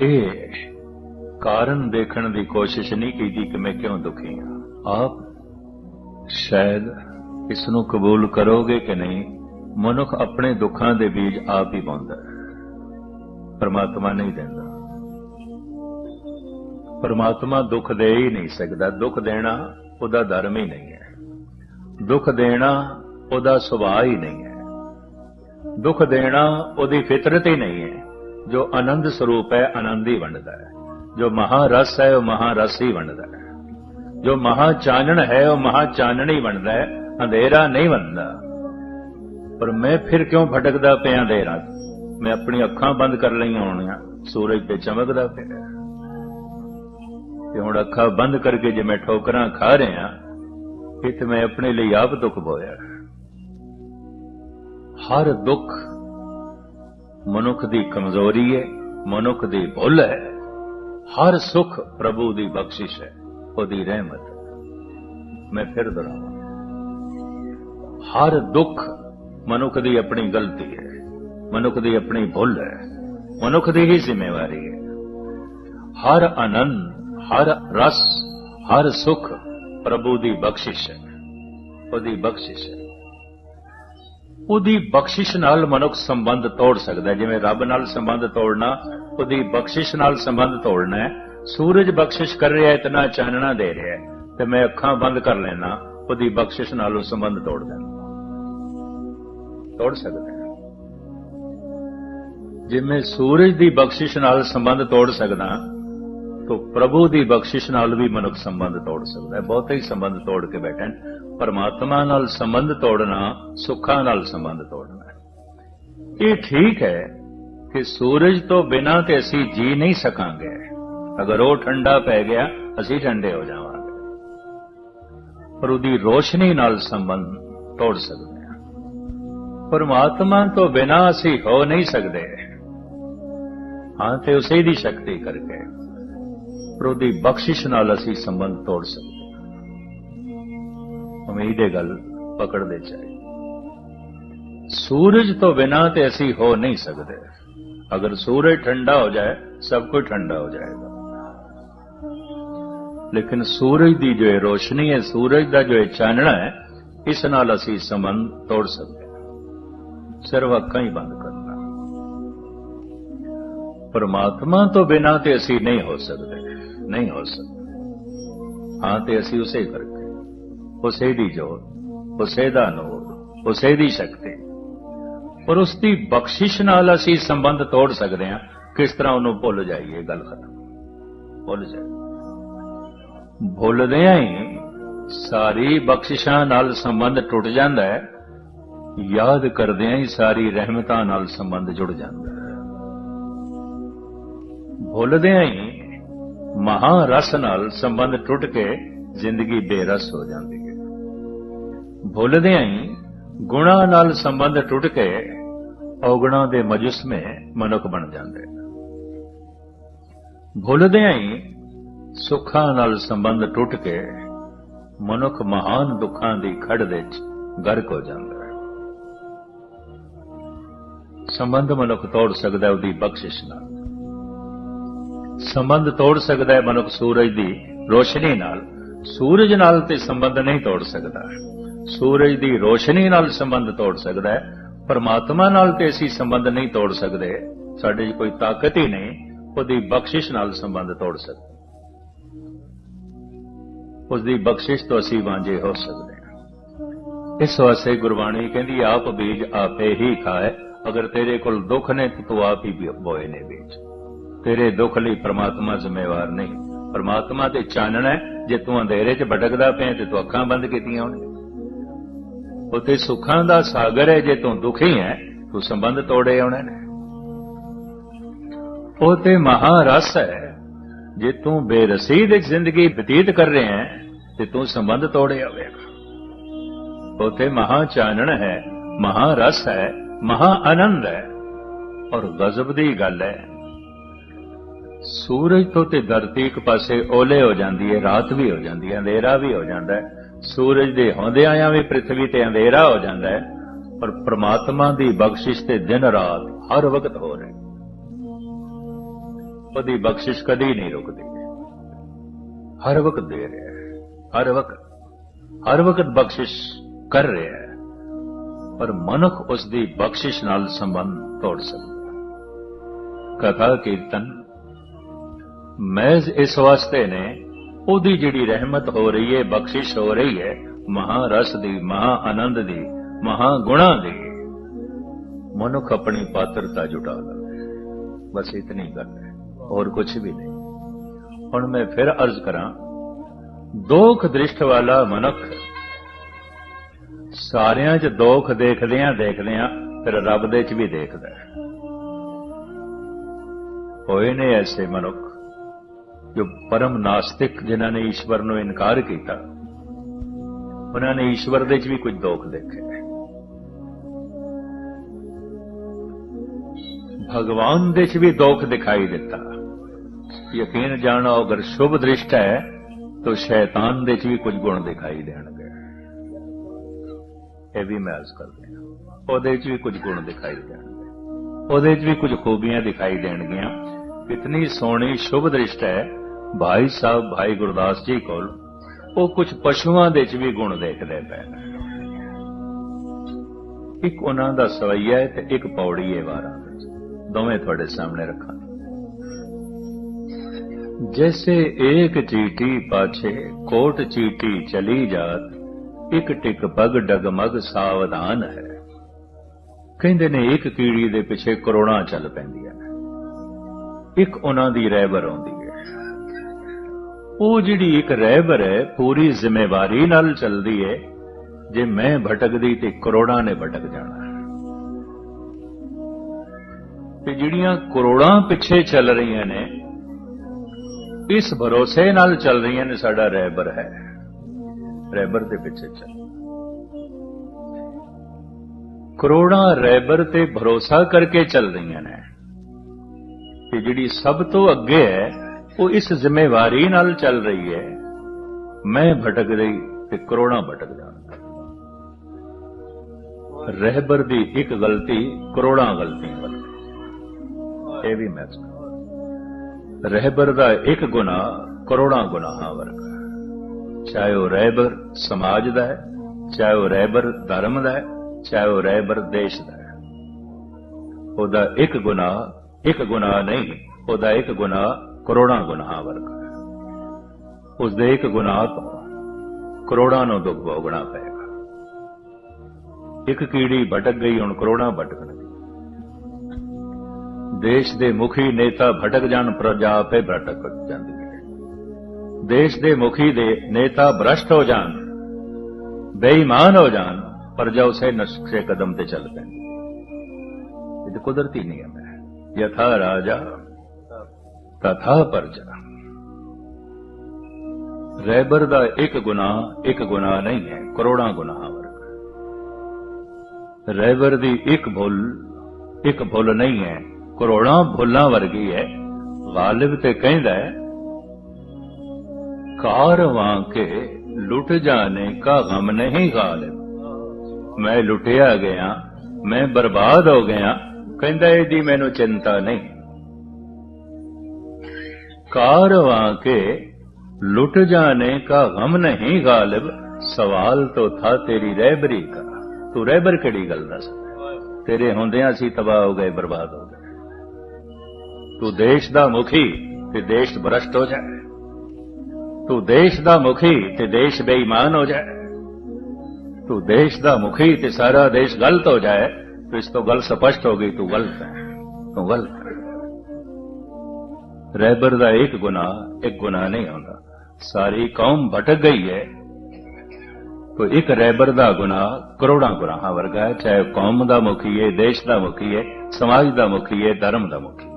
ਇਹ ਕਾਰਨ ਦੇਖਣ ਦੀ ਕੋਸ਼ਿਸ਼ ਨਹੀਂ ਕੀਤੀ ਕਿ ਮੈਂ ਕਿਉਂ ਦੁਖੀ ਹਾਂ। ਆਪ ਸ਼ਾਇਦ ਇਸ ਨੂੰ ਕਬੂਲ ਕਰੋਗੇ ਕਿ ਨਹੀਂ, ਮਨੁੱਖ ਆਪਣੇ ਦੁੱਖਾਂ ਦੇ ਬੀਜ ਆਪ ਹੀ ਪਾਉਂਦਾ ਹੈ। ਪਰਮਾਤਮਾ ਨਹੀਂ ਦਿੰਦਾ। ਪਰਮਾਤਮਾ ਦੁੱਖ ਦੇ ਹੀ ਨਹੀਂ ਸਕਦਾ। ਦੁੱਖ ਦੇਣਾ ਉਹਦਾ ਧਰਮ ਹੀ ਨਹੀਂ ਹੈ। ਦੁੱਖ ਦੇਣਾ ਉਹਦਾ ਸੁਭਾਅ ਹੀ ਨਹੀਂ ਹੈ। ਦੁੱਖ ਦੇਣਾ ਉਹਦੀ ਫਿਤਰਤ ਹੀ ਨਹੀਂ ਹੈ। ਜੋ ਆਨੰਦ ਸਰੂਪ ਹੈ, ਆਨੰਦ ਹੀ ਵੰਡਦਾ ਹੈ। ਜੋ ਮਹਾਰਸ ਹੈ, ਉਹ ਮਹਾਰਸ ਹੀ ਵੰਡਦਾ ਹੈ। ਜੋ ਮਹਾ ਚਾਨਣ ਹੈ, ਉਹ ਮਹਾ ਚਾਨਣ ਹੀ ਵੰਡਦਾ ਹੈ। ਅੰਧੇਰਾ ਨਹੀਂ ਵੰਡਦਾ। ਪਰ ਮੈਂ ਫਿਰ ਕਿਉਂ ਭਟਕਦਾ ਪਿਆ ਅੰਧੇਰਾ? ਮੈਂ ਆਪਣੀ ਅੱਖਾਂ ਬੰਦ ਕਰ ਲਈਆਂ ਹੋਣੀਆਂ, ਸੂਰਜ ਤੇ ਚਮਕਦਾ ਪਿਆ। ਤੇ ਹੁਣ ਅੱਖਾਂ ਬੰਦ ਕਰਕੇ ਜੇ ਮੈਂ ਠੋਕਰਾਂ ਖਾ ਰਿਹਾ ਇਹ ਤੇ ਮੈਂ ਆਪਣੇ ਲਈ ਆਪ ਦੁੱਖ ਬੋਇਆ। ਹਰ ਦੁੱਖ ਮਨੁੱਖ ਦੀ ਕਮਜ਼ੋਰੀ ਹੈ, ਮਨੁੱਖ ਦੀ ਭੁੱਲ ਹੈ। ਹਰ ਸੁਖ ਪ੍ਰਭੂ ਦੀ ਬਖਸ਼ਿਸ਼ ਹੈ, ਉਹਦੀ ਰਹਿਮਤ ਮੈਂ ਫਿਰ ਦੁਹਰਾਵਾਂ। ਹਰ ਦੁੱਖ ਮਨੁੱਖ ਦੀ ਆਪਣੀ ਗਲਤੀ ਹੈ, ਮਨੁੱਖ ਦੀ ਆਪਣੀ ਭੁੱਲ ਹੈ, ਮਨੁੱਖ ਦੀ ਹੀ ਜ਼ਿੰਮੇਵਾਰੀ ਹੈ। ਹਰ ਆਨੰਦ ਹਰ ਰਸ, ਹਰ ਸੁਖ ਪ੍ਰਭੂ ਦੀ ਬਖਸ਼ਿਸ਼ ਹੈ, ਉਹਦੀ ਬਖਸ਼ਿਸ਼ ਹੈ। ਉਹਦੀ ਬਖਸ਼ਿਸ਼ ਨਾਲ ਮਨੁੱਖ ਸੰਬੰਧ ਤੋੜ ਸਕਦਾ ਜਿਵੇਂ ਰੱਬ ਨਾਲ ਸੰਬੰਧ ਤੋੜਨਾ, ਉਹਦੀ ਬਖਸ਼ਿਸ਼ ਨਾਲ ਸੰਬੰਧ ਤੋੜਨਾ ਹੈ। ਸੂਰਜ ਬਖਸ਼ਿਸ਼ ਕਰ ਰਿਹਾ ਇਤਨਾ ਚਾਨਣਾ ਦੇ ਰਿਹਾ ਹੈ। ਤੇ ਮੈਂ ਅੱਖਾਂ ਬੰਦ ਕਰ ਲੈਣਾ ਉਹਦੀ ਬਖਸ਼ਿਸ਼ ਨਾਲ ਉਹ ਸੰਬੰਧ ਤੋੜ ਦੇਣਾ ਤੋੜ ਸਕਦਾ ਜਿਵੇਂ ਸੂਰਜ ਦੀ ਬਖਸ਼ਿਸ਼ ਨਾਲ ਸੰਬੰਧ ਤੋੜ ਸਕਦਾ, ਤਾਂ ਪ੍ਰਭੂ ਦੀ ਬਖਸ਼ਿਸ਼ ਨਾਲ ਵੀ ਮਨੁੱਖ ਸੰਬੰਧ ਤੋੜ ਸਕਦਾ ਹੈ। ਬਹੁਤੇ ਹੀ ਸੰਬੰਧ ਤੋੜ ਕੇ ਬੈਠਣ ਪਰਮਾਤਮਾ ਨਾਲ ਸੰਬੰਧ ਤੋੜਨਾ, ਸੁੱਖਾਂ ਨਾਲ ਸੰਬੰਧ ਤੋੜਨਾ ਇਹ ਠੀਕ ਹੈ ਕਿ ਸੂਰਜ ਤੋਂ ਬਿਨਾਂ ਤੇ ਅਸੀਂ ਜੀ ਨਹੀਂ ਸਕਾਂਗੇ। ਅਗਰ ਉਹ ਠੰਡਾ ਪੈ ਗਿਆ, ਅਸੀਂ ਠੰਡੇ ਹੋ ਜਾਵਾਂਗੇ। ਪਰ ਉਹਦੀ ਰੋਸ਼ਨੀ ਨਾਲ ਸੰਬੰਧ ਤੋੜ ਸਕਦੇ ਹਾਂ। ਪਰਮਾਤਮਾ ਤੋਂ ਬਿਨਾਂ ਅਸੀਂ ਹੋ ਨਹੀਂ ਸਕਦੇ। ਹਾਂ, ਤੇ ਉਸੇ ਦੀ ਸ਼ਕਤੀ ਕਰਕੇ, ਪਰ ਉਹਦੀ ਬਖਸ਼ਿਸ਼ ਨਾਲ ਅਸੀਂ ਸੰਬੰਧ ਤੋੜ ਸਕਦੇ ਉਮੀਦ ਇਹ ਗੱਲ ਪਕੜਦੇ ਚਾਹੀਏ ਸੂਰਜ ਤੋਂ ਬਿਨਾਂ ਤੇ ਅਸੀਂ ਹੋ ਨਹੀਂ ਸਕਦੇ। ਅਗਰ ਸੂਰਜ ਠੰਡਾ ਹੋ ਜਾਏ, ਸਭ ਕੁਝ ਠੰਡਾ ਹੋ ਜਾਏਗਾ। ਲੇਕਿਨ ਸੂਰਜ ਦੀ ਜੋ ਇਹ ਰੋਸ਼ਨੀ ਹੈ, ਸੂਰਜ ਦਾ ਜੋ ਇਹ ਚਾਨਣਾ ਹੈ, ਇਸ ਨਾਲ ਅਸੀਂ ਸੰਬੰਧ ਤੋੜ ਸਕਦੇ ਹਾਂ। ਸਿਰਫ ਅੱਖਾਂ ਹੀ ਬੰਦ ਕਰਨਾ। ਪਰਮਾਤਮਾ ਤੋਂ ਬਿਨਾਂ ਤੇ ਅਸੀਂ ਨਹੀਂ ਹੋ ਸਕਦੇ। ਨਹੀਂ ਹੋ ਸਕਦੇ। ਹਾਂ, ਤੇ ਅਸੀਂ ਉਸੇ ਕਰਕੇ ਉਸੇ ਦੀ ਜੋਤ, ਉਸੇ ਦਾ ਨੂਰ, ਉਸੇ ਦੀ ਸ਼ਕਤੀ। ਪਰ ਉਸ ਦੀ ਬਖਸ਼ਿਸ਼ ਨਾਲ ਅਸੀਂ ਸੰਬੰਧ ਤੋੜ ਸਕਦੇ ਹਾਂ। ਕਿਸ ਤਰ੍ਹਾਂ ਉਹਨੂੰ ਭੁੱਲ ਜਾਈਏ ਗੱਲ ਖਤਮ। ਭੁੱਲ ਜਾਈਏ। ਭੁੱਲਦਿਆਂ ਹੀ ਸਾਰੀ ਬਖਸ਼ਿਸ਼ਾਂ ਨਾਲ ਸੰਬੰਧ ਟੁੱਟ ਜਾਂਦਾ ਹੈ। ਯਾਦ ਕਰਦਿਆਂ ਹੀ ਸਾਰੀ ਰਹਿਮਤਾਂ ਨਾਲ ਸੰਬੰਧ ਜੁੜ ਜਾਂਦਾ ਹੈ। ਭੁੱਲਦਿਆਂ ਹੀ ਮਹਾਰਸ ਨਾਲ ਸੰਬੰਧ ਟੁੱਟ ਕੇ ਜ਼ਿੰਦਗੀ ਬੇਰਸ ਹੋ ਜਾਂਦੀ ਹੈ। ਭੁੱਲਦਿਆਂ ਹੀ ਗੁਣਾ ਨਾਲ ਸੰਬੰਧ ਟੁੱਟ ਕੇ ਔਗਣਾ ਦੇ ਮਜੁਸਮੇ ਮਨੁੱਖ ਬਣ ਜਾਂਦੇ ਭੁੱਲਦਿਆਂ ਹੀ ਸੁੱਖਾਂ ਨਾਲ ਸੰਬੰਧ ਟੁੱਟ ਕੇ ਮਨੁੱਖ ਮਹਾਨ ਦੁੱਖਾਂ ਦੀ ਖੜ ਵਿੱਚ ਗਰਕ ਹੋ ਜਾਂਦਾ ਹੈ। ਸੰਬੰਧ ਮਨੁੱਖ ਤੋੜ ਸਕਦਾ ਉਹਦੀ ਬਖਸ਼ਿਸ਼ ਨਾਲ। ਸੰਬੰਧ ਤੋੜ ਸਕਦਾ ਹੈ ਮਨੁੱਖ ਸੂਰਜ ਦੀ ਰੋਸ਼ਨੀ ਨਾਲ। ਸੂਰਜ ਨਾਲ ਤੇ ਸੰਬੰਧ ਨਹੀਂ ਤੋੜ ਸਕਦਾ। ਸੂਰਜ ਦੀ ਰੋਸ਼ਨੀ ਨਾਲ ਸੰਬੰਧ ਤੋੜ ਸਕਦਾ ਹੈ, ਪਰਮਾਤਮਾ ਨਾਲ ਤੇ ਅਸੀਂ ਸੰਬੰਧ ਨਹੀਂ ਤੋੜ ਸਕਦੇ, ਸਾਡੇ 'ਚ ਕੋਈ ਤਾਕਤ ਹੀ ਨਹੀਂ, ਉਹਦੀ ਬਖਸ਼ਿਸ਼ ਨਾਲ ਸੰਬੰਧ ਤੋੜ ਸਕਦੇ ਉਸ ਦੀ ਬਖਸ਼ਿਸ਼ ਤੋਂ ਅਸੀਂ ਵਾਂਝੇ ਹੋ ਸਕਦੇ ਹਾਂ। ਇਸ ਵਾਸਤੇ ਗੁਰਬਾਣੀ ਕਹਿੰਦੀ, ਆਪ ਬੀਜ ਆਪੇ ਹੀ ਖਾਏ, ਅਗਰ ਤੇਰੇ ਕੋਲ ਦੁੱਖ ਨੇ ਤਾਂ ਤੂੰ ਆਪ ਹੀ ਬੋਏ ਨੇ ਬੀਜ। ਤੇਰੇ ਦੁੱਖ ਲਈ ਪ੍ਰਮਾਤਮਾ ਜ਼ਿੰਮੇਵਾਰ ਨਹੀਂ। ਪ੍ਰਮਾਤਮਾ ਤੇ ਚਾਨਣਾ ਜੇ ਤੂੰ ਅੰਧੇਰੇ 'ਚ ਭਟਕਦਾ ਪਿਆ ਤੇ ਤੂੰ ਅੱਖਾਂ ਬੰਦ ਕੀਤੀਆਂ ਹੋਣ ਉਤੇ ਸੁੱਖਾਂ ਦਾ ਸਾਗਰ ਹੈ, ਜੇ ਤੂੰ ਦੁਖੀ ਹੈ, ਤੂੰ ਸੰਬੰਧ ਤੋੜੇ ਆਉਣੇ ਨੇ ਉਹ ਤੇ ਮਹਾਰਸ ਹੈ। ਜੇ ਤੂੰ ਬੇਰਸੀ ਦੀ ਜ਼ਿੰਦਗੀ ਬਤੀਤ ਕਰ ਰਿਹਾ ਹੈ, ਤੇ ਤੂੰ ਸੰਬੰਧ ਤੋੜੇ ਆਵੇਗਾ। ਉਹ ਤੇ ਮਹਾ ਚਾਨਣ ਹੈ, ਮਹਾ ਰਸ ਹੈ, ਮਹਾ ਆਨੰਦ ਹੈ, ਔਰ ਗਜ਼ਬ ਦੀ ਗੱਲ ਹੈ। ਸੂਰਜ ਤੋਂ ਤੇ ਧਰਤੀ ਇੱਕ ਪਾਸੇ ਓਲੇ ਹੋ ਜਾਂਦੀ ਹੈ, ਰਾਤ ਵੀ ਹੋ ਜਾਂਦੀ ਹੈ ਅੰਧੇਰਾ ਵੀ ਹੋ ਜਾਂਦਾ ਹੈ। ਸੂਰਜ ਦੇ ਹੁੰਦਿਆਂ ਵੀ ਪ੍ਰithvi ਤੇ ਅੰਧੇਰਾ ਹੋ ਜਾਂਦਾ ਹੈ, ਪਰ ਪ੍ਰਮਾਤਮਾ ਦੀ ਬਖਸ਼ਿਸ਼ ਤੇ ਦਿਨ ਰਾਤ ਹਰ ਵਕਤ ਹੋ ਰਿਹਾ ਉਹਦੀ ਬਖਸ਼ਿਸ਼ ਕਦੀ ਨਹੀਂ ਰੁਕਦੀ। ਹਰ ਵਕਤ ਦੇ ਰਿਹਾ ਹੈ, ਹਰ ਵਕਤ ਹਰ ਵਕਤ ਬਖਸ਼ਿਸ਼ ਕਰ ਰਿਹਾ ਹੈ, ਪਰ ਮਨੁੱਖ ਉਸ ਦੀ ਬਖਸ਼ਿਸ਼ ਨਾਲ ਸੰਬੰਧ ਤੋੜ ਸਕਦਾ ਕਥਾ ਕੀਰਤਨ, ਮਹਿਜ਼ ਇਸ ਵਾਸਤੇ ਨੇ ਉਹਦੀ ਜਿਹੜੀ ਰਹਿਮਤ ਹੋ ਰਹੀ ਹੈ, ਬਖਸ਼ਿਸ਼ ਹੋ ਰਹੀ ਹੈ, ਮਹਾ ਰਸ ਦੀ, ਮਹਾ ਆਨੰਦ ਦੀ, ਮਹਾ ਗੁਣਾ ਦੀ, ਮਨੁੱਖ ਆਪਣੀ ਪਾਤਰਤਾ ਜੁਟਾ ਲਵੇ ਬਸ ਇਤਨੀ ਗੱਲ ਹੈ, ਹੋਰ ਕੁਝ ਵੀ ਨਹੀਂ। ਹੁਣ ਮੈਂ ਫਿਰ ਅਰਜ਼ ਕਰਾਂ, ਦੋਖ ਦ੍ਰਿਸ਼ਟ ਵਾਲਾ ਮਨੁੱਖ, ਸਾਰਿਆਂ 'ਚ ਦੋਖ ਦੇਖਦਿਆਂ ਦੇਖਦਿਆਂ ਫਿਰ ਰੱਬ ਦੇ 'ਚ ਵੀ ਦੇਖਦਾ ਹੈ। ਹੋਏ ਨੇ ਐਸੇ ਮਨੁੱਖ ਜੋ ਪਰਮ ਨਾਸਤਿਕ ਜਿਨ੍ਹਾਂ ਨੇ ਈਸ਼ਵਰ ਨੂੰ ਇਨਕਾਰ ਕੀਤਾ, ਉਹਨਾਂ ਨੇ ਈਸ਼ਵਰ ਦੇ ਵਿੱਚ ਵੀ ਕੁਝ ਦੋਖ ਦੇਖੇ। ਭਗਵਾਨ ਦੇ 'ਚ ਵੀ ਦੁੱਖ ਦਿਖਾਈ ਦਿੱਤਾ। ਯਕੀਨ ਜਾਣੋ, ਅਗਰ ਸ਼ੁਭ ਦ੍ਰਿਸ਼ਟ ਹੈ, ਤਾਂ ਸ਼ੈਤਾਨ ਦੇ ਵਿੱਚ ਵੀ ਕੁਝ ਗੁਣ ਦਿਖਾਈ ਦੇਣਗੇ। ਇਹ ਵੀ ਮੈਂ ਅਰਜ਼ ਕਰਦੇ ਹਾਂ। ਉਹਦੇ 'ਚ ਵੀ ਕੁਝ ਗੁਣ ਦਿਖਾਈ ਦੇਣਗੇ। ਉਹਦੇ 'ਚ ਵੀ ਕੁਝ ਖੂਬੀਆਂ ਦਿਖਾਈ ਦੇਣਗੀਆਂ। ਇਤਨੀ ਸੋਹਣੀ, ਸ਼ੁਭ ਦ੍ਰਿਸ਼ਟ ਹੈ। ਭਾਈ ਸਾਹਿਬ, ਭਾਈ ਗੁਰਦਾਸ ਜੀ ਕੋਲ ਉਹ ਕੁਝ ਪਸ਼ੂਆਂ ਦੇ ਚ ਵੀ ਗੁਣ ਦੇਖਦੇ ਪਏ ਇੱਕ ਉਹਨਾਂ ਦਾ ਸਵਈਆ ਹੈ ਤੇ ਇੱਕ ਪੌੜੀ ਹੈ ਵਾਰਾ ਦੋਵੇਂ ਤੁਹਾਡੇ ਸਾਹਮਣੇ ਰੱਖਾਂ ਜੈਸੇ ਇੱਕ ਚੀਟੀ ਪਾਛੇ, ਕੋਟ ਚੀਟੀ ਚਲੀ ਜਾਤ, ਇੱਕ ਟਿਕ ਪਗ ਡਗਮਗ ਸਾਵਧਾਨ ਹੈ। ਕਹਿੰਦੇ ਨੇ ਇੱਕ ਕੀੜੀ ਦੇ ਪਿੱਛੇ ਕਰੋੜਾਂ ਚੱਲ ਪੈਂਦੀਆਂ ਇੱਕ ਉਹਨਾਂ ਦੀ ਰਹਿਬਰ ਆਉਂਦੀ ਉਹ ਜਿਹੜੀ ਇੱਕ ਰਹਿਬਰ ਹੈ, ਪੂਰੀ ਜ਼ਿੰਮੇਵਾਰੀ ਨਾਲ ਚੱਲਦੀ ਹੈ, ਜੇ ਮੈਂ ਭਟਕਦੀ ਤੇ ਕਰੋੜਾਂ ਨੇ ਭਟਕ ਜਾਣਾ। ਤੇ ਜਿਹੜੀਆਂ ਕਰੋੜਾਂ ਪਿੱਛੇ ਚੱਲ ਰਹੀਆਂ ਨੇ, ਇਸ ਭਰੋਸੇ ਨਾਲ ਚੱਲ ਰਹੀਆਂ ਨੇ ਸਾਡਾ ਰਹਿਬਰ ਹੈ। ਰਹਿਬਰ ਦੇ ਪਿੱਛੇ ਚੱਲ। ਕਰੋੜਾਂ ਰਹਿਬਰ ਤੇ ਭਰੋਸਾ ਕਰਕੇ ਚੱਲ ਰਹੀਆਂ ਨੇ। ਤੇ ਜਿਹੜੀ ਸਭ ਤੋਂ ਅੱਗੇ ਹੈ ਉਹ ਇਸ ਜ਼ਿੰਮੇਵਾਰੀ ਨਾਲ ਚੱਲ ਰਹੀ ਹੈ। ਮੈਂ ਭਟਕ ਰਹੀ ਤੇ ਕਰੋੜਾਂ ਭਟਕ ਜਾਣ ਰਹਿਬਰ ਦੀ ਇੱਕ ਗਲਤੀ ਕਰੋੜਾਂ ਗਲਤੀਆਂ ਵਰਗੀ ਇਹ ਵੀ ਮੈਂ ਸਮਝਦਾ ਰਹਿਬਰ ਦਾ ਇੱਕ ਗੁਨਾਹ ਕਰੋੜਾਂ ਗੁਨਾਹਾਂ ਵਰਗਾ ਚਾਹੇ ਉਹ ਰਹਿਬਰ ਸਮਾਜ ਦਾ ਹੈ, ਚਾਹੇ ਉਹ ਰਹਿਬਰ ਧਰਮ ਦਾ ਹੈ, ਚਾਹੇ ਉਹ ਰਹਿਬਰ ਦੇਸ਼ ਦਾ ਹੈ। ਉਹਦਾ ਇੱਕ ਗੁਨਾਹ ਇੱਕ ਗੁਨਾਹ ਨਹੀਂ, ਉਹਦਾ ਇੱਕ ਗੁਨਾਹ ਕਰੋੜਾਂ ਗੁਨਾਹਾਂ ਵਰਗਾ। ਹੈ ਉਸ ਦੇ ਇੱਕ ਗੁਨਾਹ ਤੋਂ ਕਰੋੜਾਂ ਨੂੰ ਦੁੱਖ ਭੋਗਣਾ ਪਏਗਾ। ਇੱਕ ਕੀੜੀ ਭਟਕ ਗਈ, ਹੁਣ ਕਰੋੜਾਂ ਭਟਕਣਗੇ ਦੇਸ਼ ਦੇ ਮੁਖੀ ਨੇਤਾ ਭਟਕ ਜਾਣ, ਪ੍ਰਜਾ ਆਪੇ ਭਟਕ ਜਾਂਦੀ ਹੈ। ਦੇਸ਼ ਦੇ ਮੁਖੀ ਦੇ ਨੇਤਾ ਭ੍ਰਸ਼ਟ ਹੋ ਜਾਣ, ਬੇਈਮਾਨ ਹੋ ਜਾਣ, ਪ੍ਰਜਾ ਉਸੇ ਨਕਸ਼ੇ ਕਦਮ ਤੇ ਚੱਲ ਪੈਂਦੀ। ਇਹ ਕੁਦਰਤੀ ਨਿਯਮ ਹੈ। ਯਥਾ ਰਾਜਾ ਤਥਾ ਪ੍ਰਜਾ। ਰਹਿਬਰ ਦਾ ਇੱਕ ਗੁਨਾਹ ਇੱਕ ਗੁਨਾਹ ਨਹੀਂ ਹੈ, ਕਰੋੜਾਂ ਗੁਨਾਹਾਂ ਵਰਗਾ। ਰਹਿਬਰ ਦੀ ਇੱਕ ਭੁੱਲ ਇੱਕ ਭੁੱਲ ਨਹੀਂ ਹੈ, ਕਰੋੜਾਂ ਭੁੱਲਾਂ ਵਰਗੀ ਹੈ। ਗਾਲਿਬ ਤੇ ਕਹਿੰਦਾ ਹੈ ਕਾਰਵਾਂ ਕੇ ਲੁੱਟ ਜਾਣੇ ਕਾ ਗਮ ਨਹੀਂ ਗਾਲਿਬ। ਮੈਂ ਲੁੱਟਿਆ ਗਿਆ, ਮੈਂ ਬਰਬਾਦ ਹੋ ਗਿਆ। ਕਹਿੰਦਾ ਇਹਦੀ ਮੈਨੂੰ ਚਿੰਤਾ ਨਹੀਂ। कारवां के लुट जाने का गम नहीं गालिब ਸਵਾਲ तो था तेरी ਰਹਿਬਰੀ का ਤੂੰ ਰਹਿਬਰ ਕਿਹੜੀ ਗੱਲ ਦੱਸ ਤੇਰੇ ਹੁੰਦਿਆਂ ਅਸੀਂ ਤਬਾਹ ਹੋ ਗਏ ਬਰਬਾਦ ਹੋ ਗਏ ਤੂੰ ਦੇਸ਼ ਦਾ ਮੁਖੀ ਤੇ ਦੇਸ਼ ਭ੍ਰਸ਼ਟ ਹੋ ਜਾਏ ਤੂੰ ਦੇਸ਼ ਦਾ ਮੁਖੀ ਤੇ ਦੇਸ਼ ਬੇਈਮਾਨ ਹੋ ਜਾਏ ਤੂੰ ਦੇਸ਼ ਦਾ ਮੁਖੀ ਤੇ ਸਾਰਾ ਦੇਸ਼ ਗਲਤ ਹੋ ਜਾਏ तो इस तो गल स्पष्ट हो गई तू गलत है तू गलत है ਰਹਿਬਰ ਦਾ ਇੱਕ ਗੁਨਾਹ ਇੱਕ ਗੁਨਾਹ ਨਹੀਂ ਆਉਂਦਾ। ਸਾਰੀ ਕੌਮ ਭਟਕ ਗਈ ਹੈ। ਤੋ ਇੱਕ ਰਹਿਬਰ ਦਾ ਗੁਨਾਹ ਕਰੋੜਾਂ ਗੁਨਾਹਾਂ ਵਰਗਾ ਹੈ। ਚਾਹੇ ਕੌਮ ਦਾ ਮੁਖੀ ਹੈ ਦੇਸ਼ ਦਾ ਮੁਖੀ ਹੈ ਸਮਾਜ ਦਾ ਮੁਖੀ ਹੈ ਧਰਮ ਦਾ ਮੁਖੀ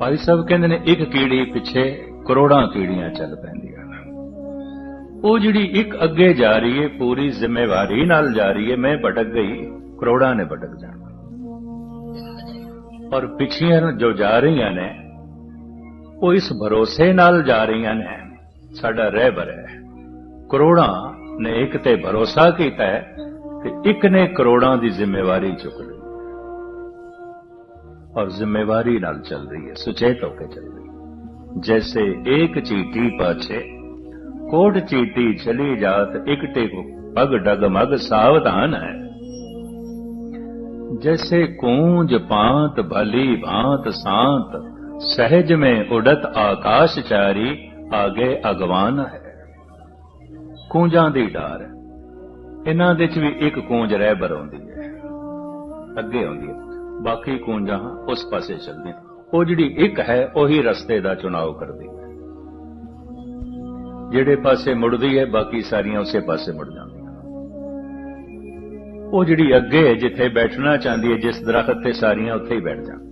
ਭਾਈ ਸਾਹਿਬ ਕਹਿੰਦੇ ਨੇ, ਇੱਕ ਕੀੜੀ ਪਿੱਛੇ ਕਰੋੜਾਂ ਕੀੜੀਆਂ ਚੱਲ ਪੈਂਦੀਆਂ ਨੇ। ਉਹ ਜਿਹੜੀ ਇੱਕ ਅੱਗੇ ਜਾ ਰਹੀ ਹੈ, ਪੂਰੀ ਜ਼ਿੰਮੇਵਾਰੀ ਨਾਲ ਜਾ ਰਹੀ ਹੈ, ਮੈਂ ਭਟਕ ਗਈ, ਕਰੋੜਾਂ ਨੇ ਭਟਕ ਜਾਣਾ। ਔਰ ਪਿਛਲੀਆਂ ਜੋ ਜਾ ਰਹੀਆਂ ਨੇ, ਉਹ ਇਸ ਭਰੋਸੇ ਨਾਲ ਜਾ ਰਹੀਆਂ ਨੇ। ਸਾਡਾ ਰਹਿਬਰ ਹੈ ਕਰੋੜਾਂ ਨੇ ਇੱਕ ਤੇ ਭਰੋਸਾ ਕੀਤਾ ਹੈ ਇੱਕ ਨੇ ਕਰੋੜਾਂ ਦੀ ਜ਼ਿੰਮੇਵਾਰੀ ਚੁੱਕ ਲਈ। ਔਰ ਜ਼ਿੰਮੇਵਾਰੀ ਨਾਲ ਚੱਲ ਰਹੀ ਹੈ, ਸੁਚੇਤ ਹੋ ਕੇ ਚੱਲ ਰਹੀ ਹੈ। ਜੈਸੇ ਇੱਕ ਚੀਟੀ ਪਾਛੇ, ਕੋਟ ਚੀਟੀ ਚਲੀ ਜਾਤ, ਇੱਕ ਕੋ ਪਗ ਡਗ ਮਗ ਸਾਵਧਾਨ ਹੈ। जैसे कूंज पांत भली भांत सांत सहज में उड़त आकाश चारी आगे अगवान है ਕੂੰਜਾਂ ਦੀ ਡਾਰ ਇਹਨਾਂ ਦੇ ਚ ਵੀ ਇੱਕ ਕੂੰਜ ਰਹਿਬਰ ਆਉਂਦੀ ਹੈ ਅੱਗੇ ਆਉਂਦੀ ਹੈ ਬਾਕੀ ਕੂੰਜਾਂ ਉਸ ਪਾਸੇ ਚੱਲਦੀਆਂ ਉਹ ਜਿਹੜੀ ਇੱਕ ਹੈ ਉਹੀ ਰਸਤੇ ਦਾ ਚੁਣਾਵ ਕਰਦੀ ਹੈ ਜਿਹੜੇ ਪਾਸੇ ਮੁੜਦੀ ਹੈ ਬਾਕੀ ਸਾਰੀਆਂ ਉਸੇ ਪਾਸੇ ਮੁੜ ਜਾਂਦੀਆਂ ਉਹ ਜਿਹੜੀ ਅੱਗੇ ਹੈ, ਜਿੱਥੇ ਬੈਠਣਾ ਚਾਹੁੰਦੀ ਹੈ, ਜਿਸ ਦਰਖਤ ਤੇ ਸਾਰੀਆਂ ਉੱਥੇ ਹੀ ਬੈਠ ਜਾਣ।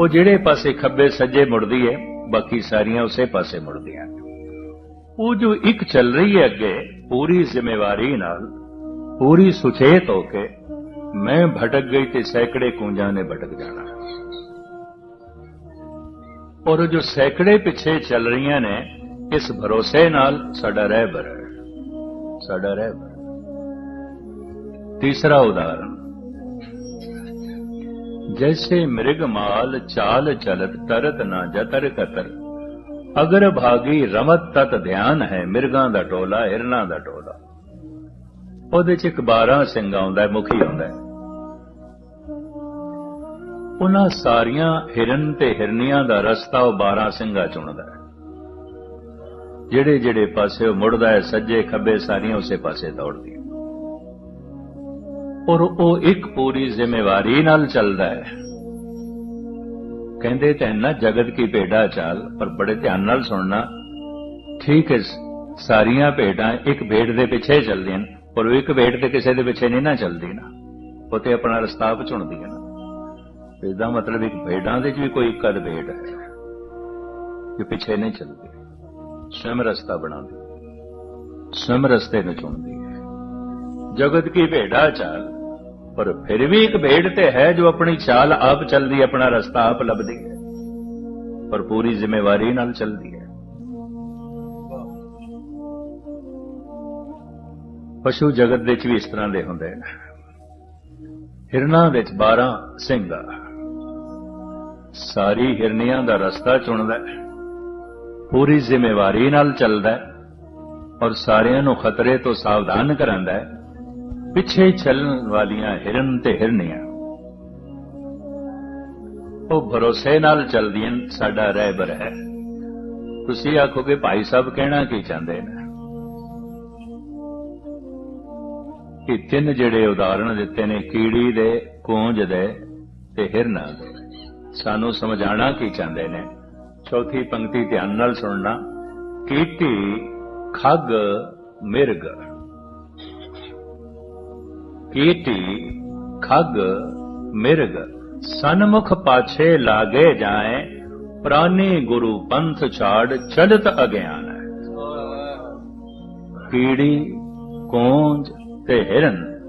ਉਹ ਜਿਹੜੇ ਪਾਸੇ ਖੱਬੇ ਸੱਜੇ ਮੁੜਦੀ ਹੈ, ਬਾਕੀ ਸਾਰੀਆਂ ਉਸੇ ਪਾਸੇ ਮੁੜਦੀਆਂ ਉਹ ਜੋ ਇੱਕ ਚੱਲ ਰਹੀ ਹੈ ਅੱਗੇ, ਪੂਰੀ ਜ਼ਿੰਮੇਵਾਰੀ ਨਾਲ, ਪੂਰੀ ਸੁਚੇਤ ਹੋ ਕੇ ਮੈਂ ਭਟਕ ਗਈ ਤੇ ਸੈਂਕੜੇ ਕੂੰਜਾਂ ਨੇ ਭਟਕ ਜਾਣਾ। ਔਰ ਜੋ ਸੈਂਕੜੇ ਪਿੱਛੇ ਚੱਲ ਰਹੀਆਂ ਨੇ, ਇਸ ਭਰੋਸੇ ਨਾਲ ਸਾਡਾ ਰਹਿਬਰ ਹੈ ਸਾਡਾ ਰਹਿਬਰ ਤੀਸਰਾ ਉਦਾਹਰਣ। ਜੈਸੇ ਮ੍ਰਿਗ ਮਾਲ ਚਾਲ ਚਲਤ ਤਰਤ ਨਾ ਜਤਰ ਕਤਰ। ਅਗਰ ਭਾਗੀ ਰਮਤ ਤਤ ਧਿਆਨ ਹੈ, ਮਿਰਗਾਂ ਦਾ ਟੋਲਾ ਹਿਰਨਾਂ ਦਾ ਟੋਲਾ ਉਹਦੇ ਚ ਇੱਕ 12 ਸਿੰਘ ਆਉਂਦਾ, ਮੁਖੀ ਆਉਂਦਾ। ਹੈ ਉਹਨਾਂ ਸਾਰੀਆਂ ਹਿਰਨ ਤੇ ਹਿਰਨੀਆਂ ਦਾ ਰਸਤਾ ਉਹ 12 ਸਿੰਘਾਂ ਚੁਣਦਾ ਹੈ। ਜਿਹੜੇ ਜਿਹੜੇ ਪਾਸੇ ਉਹ ਮੁੜਦਾ ਹੈ, ਸੱਜੇ ਖੱਬੇ ਸਾਰੀਆਂ ਉਸੇ ਪਾਸੇ ਦੌੜਦੀਆਂ। ਔਰ ਉਹ ਇੱਕ ਪੂਰੀ ਜ਼ਿੰਮੇਵਾਰੀ ਨਾਲ ਚੱਲਦਾ ਹੈ। ਕਹਿੰਦੇ ਤਾਂ ਨਾ ਜਗਤ ਕੀ ਭੇਡਾ ਚਾਲ, ਪਰ ਬੜੇ ਧਿਆਨ ਨਾਲ ਸੁਣਨਾ, ਠੀਕ ਹੈ, ਸਾਰੀਆਂ ਭੇਡਾਂ ਇੱਕ ਭੇਡ ਦੇ ਪਿੱਛੇ ਚੱਲਦੀਆਂ ਨੇ, ਪਰ ਉਹ ਇੱਕ ਭੇਡ ਤੇ ਕਿਸੇ ਦੇ ਪਿੱਛੇ ਨਹੀਂ ਨਾ ਚੱਲਦੀ ਨਾ। ਉਹ ਤੇ ਆਪਣਾ ਰਸਤਾ ਆਪ ਚੁਣਦੀਆਂ ਨਾ। ਇਹਦਾ ਮਤਲਬ ਇੱਕ ਭੇਡਾਂ ਦੇ ਚ ਵੀ ਕੋਈ ਇੱਕ ਅਦ ਭੇਡ ਹੈ ਜੋ ਪਿੱਛੇ ਨਹੀਂ ਚੱਲਦੀ। ਸਵਮ ਰਸਤਾ ਬਣਾਉਂਦੀ। ਸਵੈਮ ਰਸਤੇ ਨੂੰ ਚੁਣਦੀ। ਜਗਤ ਕੀ ਭੇਡਾ ਚਾਲ? ਪਰ ਫਿਰ ਵੀ ਇੱਕ ਭੇਡ ਤੇ ਹੈ ਜੋ ਆਪਣੀ ਚਾਲ ਆਪ ਚੱਲਦੀ ਆਪਣਾ ਰਸਤਾ ਆਪ ਲੱਭਦੀ ਹੈ। ਪਰ ਪੂਰੀ ਜ਼ਿੰਮੇਵਾਰੀ ਨਾਲ ਚੱਲਦੀ ਹੈ। ਪਸ਼ੂ ਜਗਤ ਵਿੱਚ ਵੀ ਇਸ ਤਰ੍ਹਾਂ ਦੇ ਹੁੰਦੇ ਨੇ ਹਿਰਨਾਂ ਵਿੱਚ 12 ਸਿੰਘ ਸਾਰੀ ਹਿਰਨੀਆਂ ਦਾ ਰਸਤਾ ਚੁਣਦਾ ਪੂਰੀ ਜ਼ਿੰਮੇਵਾਰੀ ਨਾਲ ਚੱਲਦਾ ਔਰ ਸਾਰਿਆਂ ਨੂੰ ਖਤਰੇ ਤੋਂ ਸਾਵਧਾਨ ਕਰਾਂਦਾ ਹੈ। ਪਿੱਛੇ ਚੱਲਣ ਵਾਲੀਆਂ ਹਿਰਨ ਤੇ ਹਿਰਨੀਆਂ। ਉਹ ਭਰੋਸੇ ਨਾਲ ਚੱਲਦੀਆਂ, ਸਾਡਾ ਰਹਿਬਰ ਹੈ। ਤੁਸੀਂ ਆਖੋਗੇ, ਭਾਈ ਸਾਹਿਬ ਕਹਿਣਾ ਕੀ ਚਾਹੁੰਦੇ ਨੇ? ਕਿ ਤਿੰਨ ਜਿਹੜੇ ਉਦਾਹਰਣ ਦਿੱਤੇ ਨੇ, ਕੀੜੀ ਦੇ, ਕੂੰਜ ਦੇ ਤੇ ਹਿਰਨਾ ਦੇ। ਸਾਨੂੰ ਸਮਝਾਣਾ ਕੀ ਚਾਹੁੰਦੇ ਨੇ? ਚੌਥੀ ਪੰਕਤੀ ਧਿਆਨ ਨਾਲ ਸੁਣਨਾ। ਕੀਟੀ ਖੱਗ ਮਿਰਗ। ਕੀਟੀ ਖੱਗ, ਮਿਰਗ, ਸਨਮੁਖ ਪਾਛੇ ਲਾਗੇ ਜਾਏ, ਪ੍ਰਾਨੀ ਗੁਰੂ ਪੰਥ ਛਾੜ ਚਲਤ ਅਗਿਆਨ ਹੈ। ਕੀੜੀ ਕੂੰਜ ਤੇ ਹਿਰਨ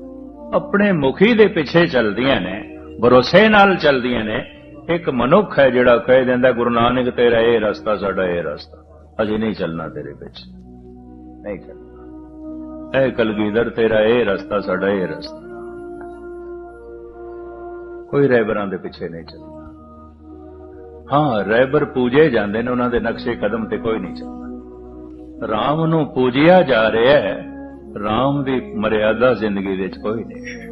ਆਪਣੇ ਮੁਖੀ ਦੇ ਪਿੱਛੇ ਚਲਦੀਆਂ ਨੇ, ਭਰੋਸੇ ਨਾਲ ਚਲਦੀਆਂ ਨੇ। ਇੱਕ ਮਨੁੱਖ ਹੈ ਜਿਹੜਾ ਕਹਿ ਦਿੰਦਾ, ਗੁਰੂ ਨਾਨਕ ਤੇਰਾ ਇਹ ਰਸਤਾ, ਸਾਡਾ ਇਹ ਰਸਤਾ। ਅਜੇ ਨਹੀਂ ਚੱਲਣਾ ਤੇਰੇ ਵਿੱਚ ਨਹੀਂ ਚੱਲਣਾ। ਐ ਕਲਗੀਧਰ ਤੇਰਾ ਇਹ ਰਸਤਾ, ਸਾਡਾ ਇਹ ਰਸਤਾ। ਕੋਈ ਰੈਬਰਾਂ ਦੇ ਪਿੱਛੇ ਨਹੀਂ ਚੱਲਦਾ। ਹਾਂ, ਰੈਬਰ ਪੂਜੇ ਜਾਂਦੇ ਨੇ, ਉਹਨਾਂ ਦੇ ਨਕਸ਼ੇ ਕਦਮ ਤੇ ਕੋਈ ਨਹੀਂ ਚੱਲਦਾ। ਰਾਮ ਨੂੰ ਪੂਜਿਆ ਜਾ ਰਿਹਾ ਹੈ, ਰਾਮ ਦੀ ਮਰਿਆਦਾ ਜ਼ਿੰਦਗੀ ਵਿੱਚ ਕੋਈ ਨਹੀਂ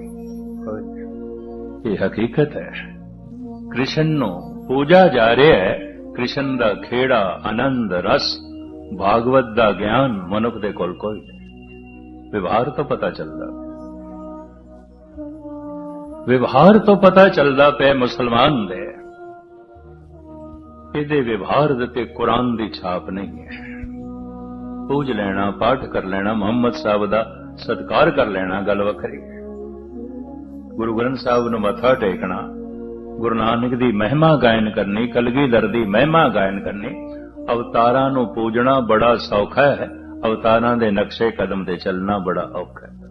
ਕੋਈ ਨਹੀਂ। ਇਹ ਹਕੀਕਤ ਹੈ। ਕ੍ਰਿਸ਼ਨ ਨੂੰ ਪੂਜਾ ਜਾ ਰਿਹਾ ਹੈ, ਕ੍ਰਿਸ਼ਨ ਦਾ ਖੇੜਾ ਆਨੰਦ ਰਸ, ਭਾਗਵਤ ਦਾ ਗਿਆਨ ਮਨੁੱਖ ਦੇ ਕੋਲ ਕੋਈ ਨਹੀਂ। ਵਿਵਹਾਰ ਤੋਂ ਪਤਾ ਚੱਲਦਾ। ਵਿਵਹਾਰ ਤੋਂ ਪਤਾ ਚੱਲਦਾ ਪਿਆ ਮੁਸਲਮਾਨ ਦੇ। ਇਹਦੇ ਵਿਵਹਾਰ ਦੇ ਤੇ ਕੁਰਾਨ ਦੀ ਛਾਪ ਨਹੀਂ ਹੈ। ਪੂਜ ਲੈਣਾ, ਪਾਠ ਕਰ ਲੈਣਾ, ਮੁਹੰਮਦ ਸਾਹਿਬ ਦਾ ਸਤਕਾਰ ਕਰ ਲੈਣਾ ਗੱਲ ਵੱਖਰੀ ਹੈ। ਗੁਰੂ ਗ੍ਰੰਥ ਸਾਹਿਬ ਨੂੰ ਮੱਥਾ ਟੇਕਣਾ, ਗੁਰੂ ਨਾਨਕ ਦੀ ਮਹਿਮਾ ਗਾਇਨ ਕਰਨੀ, ਕਲਗੀਧਰ ਦੀ ਮਹਿਮਾ ਗਾਇਨ ਕਰਨੀ, ਅਵਤਾਰਾਂ ਨੂੰ ਪੂਜਣਾ ਬੜਾ ਸੌਖਾ ਹੈ। ਅਵਤਾਰਾਂ ਦੇ ਨਕਸ਼ੇ ਕਦਮ ਤੇ ਚੱਲਣਾ ਬੜਾ ਔਖਾ ਹੈ।